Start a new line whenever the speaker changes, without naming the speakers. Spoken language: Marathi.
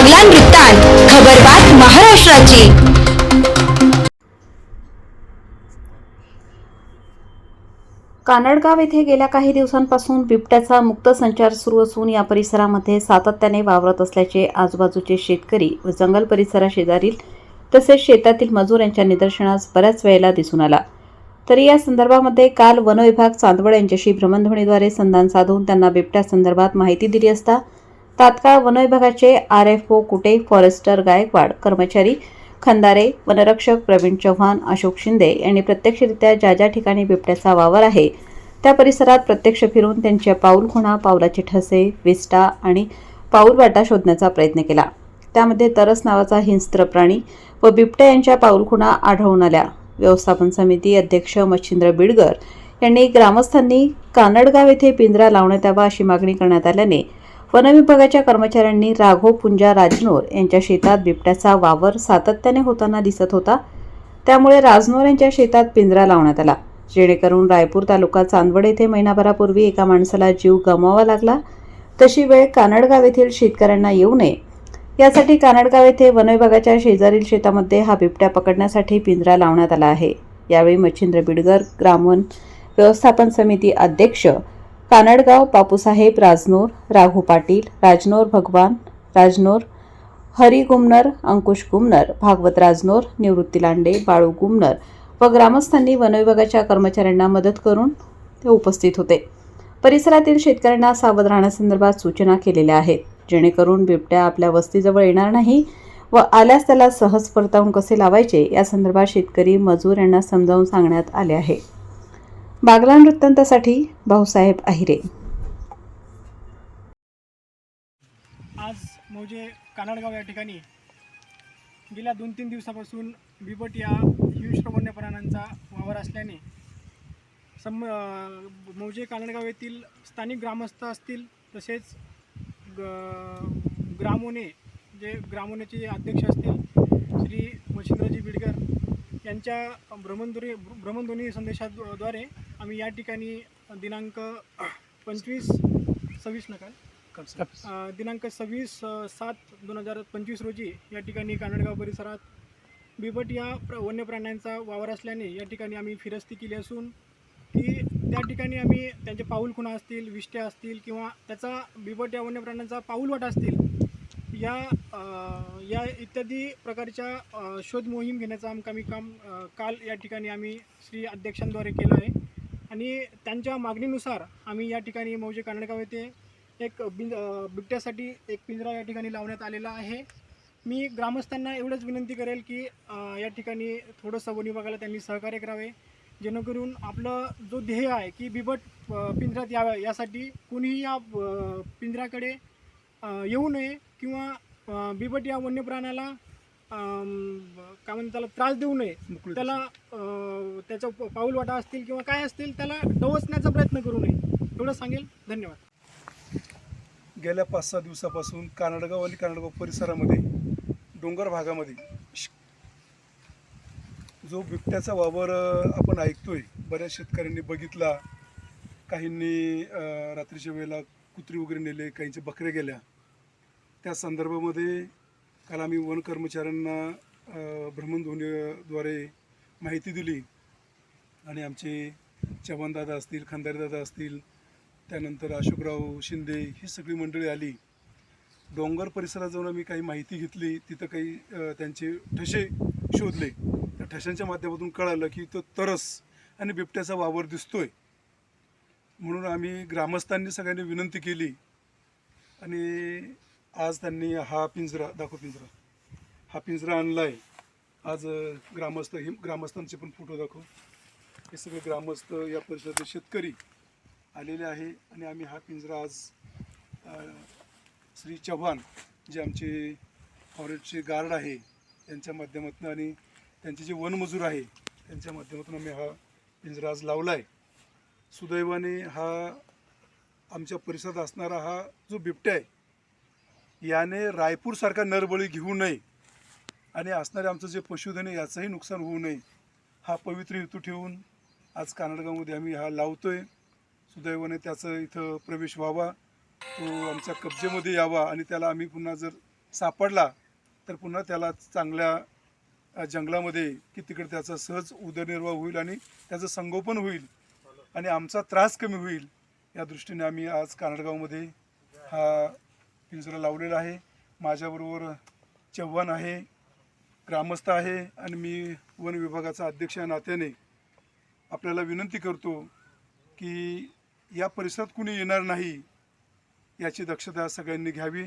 बागलान वृत्तांत खबरबात महाराष्ट्राची.
कानडगाव येथे गेल्या काही दिवसांपासून बिबट्याचा मुक्त संचार सुरू असून या परिसरामध्ये सातत्याने वावरत असल्याचे आजूबाजूचे शेतकरी व जंगल परिसराशेजारील तसेच शेतातील मजूर यांच्या निदर्शनास बऱ्याच वेळेला दिसून आला. तरी या संदर्भामध्ये काल वनविभाग चांदवड यांच्याशी भ्रमणध्वनीद्वारे संधान साधून त्यांना बिबट्या संदर्भात माहिती दिली असता तात्काळ वनविभागाचे R F O Kute forester Gaikwad कर्मचारी खंदारे वनरक्षक प्रवीण चव्हाण अशोक शिंदे यांनी प्रत्यक्षरित्या ज्या ज्या ठिकाणी बिबट्याचा वावर आहे त्या परिसरात प्रत्यक्ष फिरून त्यांच्या पाऊलखुणा पावलाचे ठसे विस्टा आणि पाऊलवाटा शोधण्याचा प्रयत्न केला. त्यामध्ये तरस नावाचा हिंस्त्र प्राणी व बिबट्या यांच्या पाऊलखुणा आढळून आल्या. व्यवस्थापन समिती अध्यक्ष मच्छिंद्र बिडगर यांनी ग्रामस्थांनी कानडगाव येथे पिंजरा लावण्यात यावा अशी मागणी करण्यात आल्याने वनविभागाच्या कर्मचाऱ्यांनी राघव पुंजा राजनोर यांच्या शेतात बिबट्याचा वावर सातत्याने होताना दिसत होता. त्यामुळे राजनोर यांच्या शेतात पिंजरा लावण्यात आला. जेणेकरून रायपूर तालुका चांदवड येथे महिनाभरापूर्वी एका माणसाला जीव गमवावा लागला. तशी वेळ कानडगाव येथील शेतकऱ्यांना येऊ नये. यासाठी कानडगाव येथे वनविभागाच्या शेजारील शेतामध्ये हा बिबट्या पकडण्यासाठी पिंजरा लावण्यात आला आहे. यावेळी मच्छिंद्र बिडगर ग्रामवन व्यवस्थापन समिती अध्यक्ष कानडगाव बापूसाहेब राजनोर राघू पाटील राजनोर भगवान राजनोर हरी गुमनर अंकुश गुमनर भागवत राजनोर निवृत्ती लांडे बाळू गुमनर व ग्रामस्थांनी वनविभागाच्या कर्मचाऱ्यांना मदत करून ते उपस्थित होते. परिसरातील शेतकऱ्यांना सावध राहण्यासंदर्भात सूचना केलेल्या आहेत. जेणेकरून बिबट्या आपल्या वस्तीजवळ येणार नाही व आल्यास त्याला सहज परतावून कसे लावायचे या संदर्भात शेतकरी मजूर यांना समजावून सांगण्यात आले आहे. बागला वृत्तांतासाठी भाऊसाहेब अहिरे.
आज मौजे कानडगाव या ठिकाणी गेल्या दोन तीन दिवसापासून बिबट या हिंश्रवण्य प्राण्यांचा वावर असल्याने सम मौजे कानडगाव येथील स्थानिक ग्रामस्थ असतील तसेच ग ग्रामोने जे ग्रामोनेचे अध्यक्ष असतील श्री मच्छिंद्रजी बिडकर यांच्या भ्रमणध्वनी भ्रमणध्वनी संदेशाद्वारे आम्ही या ठिकाणी दिनांक पंचवीस सव्वीस नका दिनांक सव्वीस सात दोन हजार पंचवीस रोजी या ठिकाणी कानडगाव परिसरात बिबट या प्र वन्य प्राण्यांचा वावर असल्याने या ठिकाणी आम्ही फिरस्ती केली असून की त्या ठिकाणी आम्ही त्यांचे पाऊलखुणा असतील विष्ट्या असतील किंवा त्याचा बिबट या वन्य प्राण्यांचा पाऊलवाटा असतील या या इत्यादी प्रकारच्या शोध मोहीम घेण्याचं आम आम्ही काम काल या ठिकाणी आम्ही श्री अध्यक्षांद्वारे केलं आहे. आणि त्यांच्या मागणीनुसार आम्ही या ठिकाणी मौजे कानडगाव येथे एक बिन बिबट्यासाठी एक पिंजरा या ठिकाणी लावण्यात आलेला आहे. मी ग्रामस्थांना एवढंच विनंती करेल की या ठिकाणी थोडंसं वन विभागाला त्यांनी सहकार्य करावे. जेणेकरून आपलं जो ध्येय आहे की बिबट पिंजऱ्यात यावं यासाठी कुणीही या पिंजऱ्याकडे येऊ नये किंवा बिबट या वन्य प्राण्याला काय म्हणतात त्याला त्रास देऊ नये. त्याला अ, त्याचा प- पाऊलवाटा असतील किंवा काय असतील त्याला डवसण्याचा प्रयत्न करू नये. एवढं सांगेल. धन्यवाद.
गेल्या पाच सहा दिवसापासून कानडगाव आणि कानडगाव परिसरामध्ये डोंगर भागामध्ये जो बिबट्याचा वावर आपण ऐकतोय बऱ्याच शेतकऱ्यांनी बघितला. काहींनी रात्रीच्या वेळेला कुत्री वगैरे नेले काहींचे बकरे गेल्या. त्या संदर्भामध्ये काल आम्ही वन कर्मचाऱ्यांना भ्रमणध्वनीद्वारे माहिती दिली. आणि आमचे चव्हाणदादा असतील खंदारीदादा असतील त्यानंतर अशोकराव शिंदे ही सगळी मंडळी आली. डोंगर परिसरात जाऊन आम्ही काही माहिती घेतली तिथं काही त्यांचे ठसे शोधले. त्या ठशांच्या माध्यमातून कळालं की तो तरस आणि बिबट्याचा वावर दिसतोय. म्हणून आम्ही ग्रामस्थांनी सगळ्यांनी विनंती केली. आणि आज त्यांनी हा पिंजरा दाखव पिंजरा. हा पिंजरा आणला आहे आज ग्रामस्थ हे ग्रामस्थांचे पण फोटो दाखव. हे सगळे ग्रामस्थ या परिसरातील शेतकरी आलेले आहे आणि आम्ही हा पिंजरा आज श्री चव्हाण जे आमचे फॉरेस्टचे गार्ड आहे त्यांच्या माध्यमातून आणि त्यांचे जे वनमजूर आहे त्यांच्या माध्यमातून आम्ही हा पिंजरा आज लावला आहे सुदैवाने हा आमच्या परिसरात असणारा हा जो बिबट्या आहे याने रायपूरसारखा नरबळी घेऊ नये आणि असणारे आमचं जे पशुधन आहे याचंही नुकसान होऊ नये. हा पवित्र हेतू ठेवून आज कानडगावमध्ये आम्ही हा लावतोय. सुदैवाने त्याचं इथं प्रवेश व्हावा. तो आमच्या कब्जेमध्ये यावा आणि त्याला आम्ही पुन्हा जर सापडला तर पुन्हा त्याला चांगल्या जंगलामध्ये की तिकडे त्याचा सहज उदरनिर्वाह होईल आणि त्याचं संगोपन होईल आणि आमचा त्रास कमी होईल. या दृष्टीने आम्ही आज कानडगावमध्ये हा पिंजरा लावलेला आहे. माझ्याबरोबर चव्हाण आहे ग्रामस्थ आहे आणि मी वन विभागाचा अध्यक्ष या नात्याने आपल्याला विनंती करतो की या परिसरात कुणी येणार नाही याची दक्षता सगळ्यांनी घ्यावी.